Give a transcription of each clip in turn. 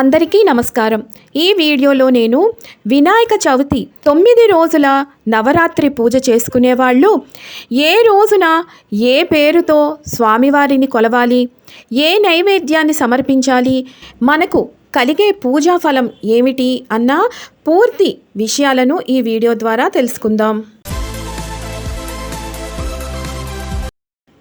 అందరికీ నమస్కారం. ఈ వీడియోలో నేను వినాయక చవితి తొమ్మిది రోజుల నవరాత్రి పూజ చేసుకునే వాళ్ళు ఏ రోజున ఏ పేరుతో స్వామివారిని కొలవాలి? ఏ నైవేద్యాన్ని సమర్పించాలి? మనకు కలిగే పూజా ఫలం ఏమిటి? అన్న పూర్తి విషయాలను ఈ వీడియో ద్వారా తెలుసుకుందాం.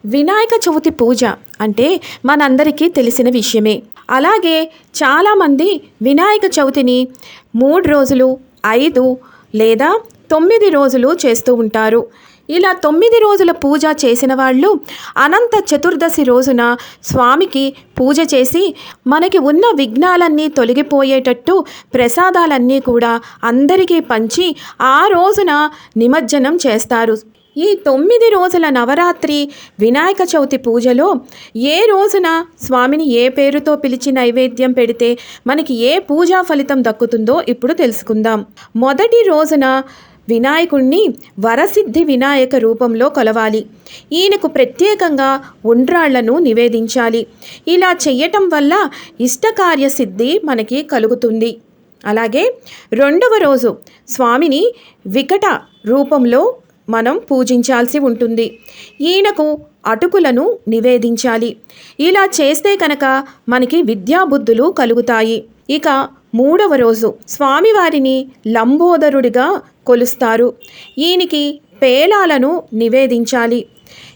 వినాయక చవితి పూజ అంటే మనందరికీ తెలిసిన విషయమే. అలాగే చాలామంది వినాయక చవితిని మూడు రోజులు ఐదు లేదా తొమ్మిది రోజులు చేస్తూ ఉంటారు. ఇలా తొమ్మిది రోజుల పూజ చేసిన వాళ్ళు అనంత చతుర్దశి రోజున స్వామికి పూజ చేసి మనకి ఉన్న విఘ్నాలన్నీ తొలగిపోయేటట్టు ప్రసాదాలన్నీ కూడా అందరికీ పంచి ఆ రోజున నిమజ్జనం చేస్తారు. ఈ తొమ్మిది రోజుల నవరాత్రి వినాయక చవితి పూజలో ఏ రోజున స్వామిని ఏ పేరుతో పిలిచి నైవేద్యం పెడితే మనకి ఏ పూజా ఫలితం దక్కుతుందో ఇప్పుడు తెలుసుకుందాం. మొదటి రోజున వినాయకుణ్ణి వరసిద్ధి వినాయక రూపంలో కొలవాలి. ఈయనకు ప్రత్యేకంగా ఉండ్రాళ్ళను నివేదించాలి. ఇలా చెయ్యటం వల్ల ఇష్టకార్య సిద్ధి మనకి కలుగుతుంది. అలాగే రెండవ రోజు స్వామిని వికట రూపంలో మనం పూజించాల్సి ఉంటుంది. ఈయనకు అటుకులను నివేదించాలి. ఇలా చేస్తే కనుక మనకి విద్యాబుద్ధులు కలుగుతాయి. ఇక మూడవ రోజు స్వామివారిని లంబోదరుడిగా కొలుస్తారు. ఈయనకి పేలాలను నివేదించాలి.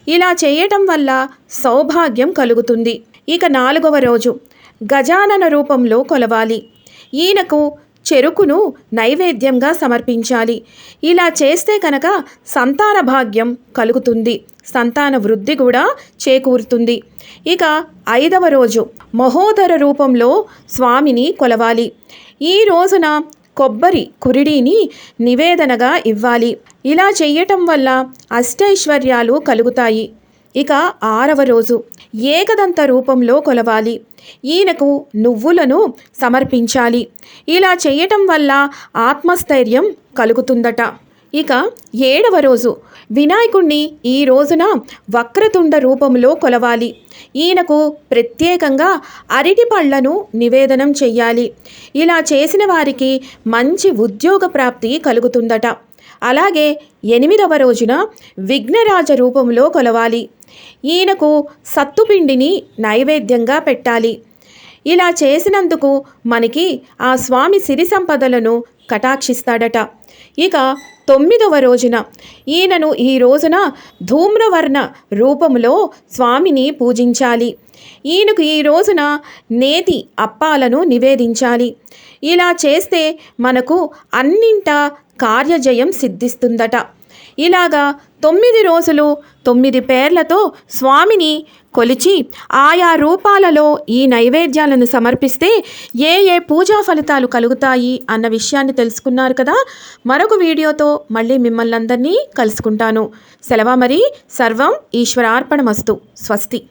ఇలా చేయటం వల్ల సౌభాగ్యం కలుగుతుంది. ఇక నాలుగవ రోజు గజానన రూపంలో కొలవాలి. ఈయనకు చెరుకును నైవేద్యంగా సమర్పించాలి. ఇలా చేస్తే కనుక సంతాన భాగ్యం కలుగుతుంది. సంతాన వృద్ధి కూడా చేకూరుతుంది. ఇక ఐదవ రోజు మహోదర రూపంలో స్వామిని కొలవాలి. ఈ రోజున కొబ్బరి కురిడిని నివేదనగా ఇవ్వాలి. ఇలా చెయ్యటం వల్ల అష్టైశ్వర్యాలు కలుగుతాయి. ఇక ఆరవ రోజు ఏకదంత రూపంలో కొలవాలి. ఈయనకు నువ్వులను సమర్పించాలి. ఇలా చేయటం వల్ల ఆత్మస్థైర్యం కలుగుతుందట. ఇక ఏడవ రోజు వినాయకుణ్ణి ఈ రోజున వక్రతుండ రూపంలో కొలవాలి. ఈయనకు ప్రత్యేకంగా అరటి పళ్ళను నివేదనం చెయ్యాలి. ఇలా చేసిన వారికి మంచి ఉద్యోగ ప్రాప్తి కలుగుతుందట. అలాగే ఎనిమిదవ రోజున విఘ్నరాజ రూపంలో కొలవాలి. ఈయనకు సత్తుపిండిని నైవేద్యంగా పెట్టాలి. ఇలా చేసినందుకు మనకి ఆ స్వామి సిరి సంపదలను కటాక్షిస్తాడట. ఇక తొమ్మిదవ రోజున ఈయనను ఈ రోజున ధూమ్రవర్ణ రూపంలో స్వామిని పూజించాలి. ఈయనకు ఈ రోజున నేతి అప్పాలను నివేదించాలి. ఇలా చేస్తే మనకు అన్నింటా కార్యజయం సిద్ధిస్తుందట. ఇలాగా తొమ్మిది రోజులు తొమ్మిది పేర్లతో స్వామిని కొలిచి ఆయా రూపాలలో ఈ నైవేద్యాలను సమర్పిస్తే ఏ ఏ పూజా ఫలితాలు కలుగుతాయి అన్న విషయాన్ని తెలుసుకున్నారు కదా. మరొక వీడియోతో మళ్ళీ మిమ్మల్ని అందరినీ కలుసుకుంటాను. సెలవు మరి. సర్వం ఈశ్వరార్పణమస్తు. స్వస్తి.